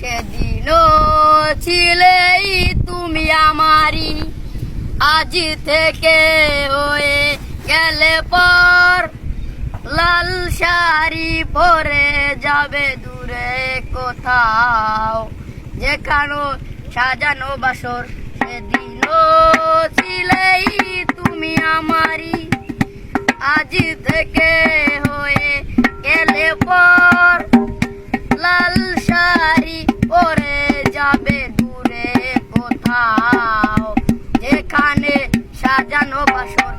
সেদিনও ছিলেই তুমি আমারই। আজ থেকে হয়ে গেলে পর লাল শাড়ি পরে যাবে দূরে কোথাও। যেখানো সাজানো বাসর সেদিনও ছিলেই তুমি আমারই। আজ থেকে হয়ে গেলে পর কোথাও? যেখানে সাজানো বাসর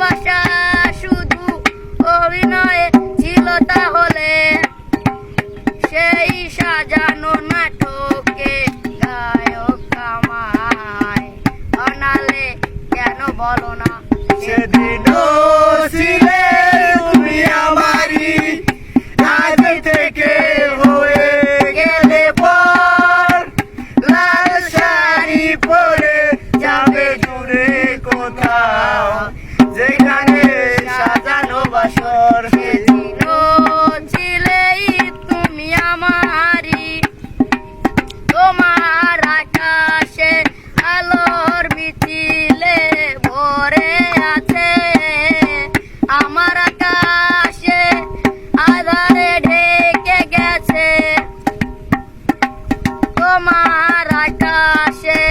ভালোবাসা শুধু অভিনয় ছিল তাহলে। সেই সাজানো নাটকে গায়ক কামায় অনালে কেন বলো না? সেদিনও ছিলে থেকে হয়ে গেলে পর লাল শাড়ি পরে যাবে তোমার আকাশে।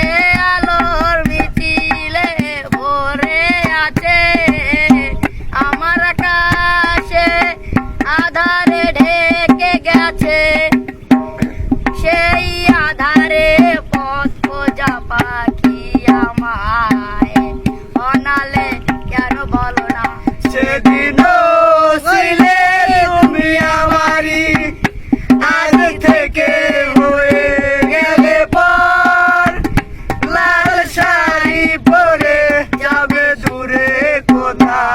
Bogotá.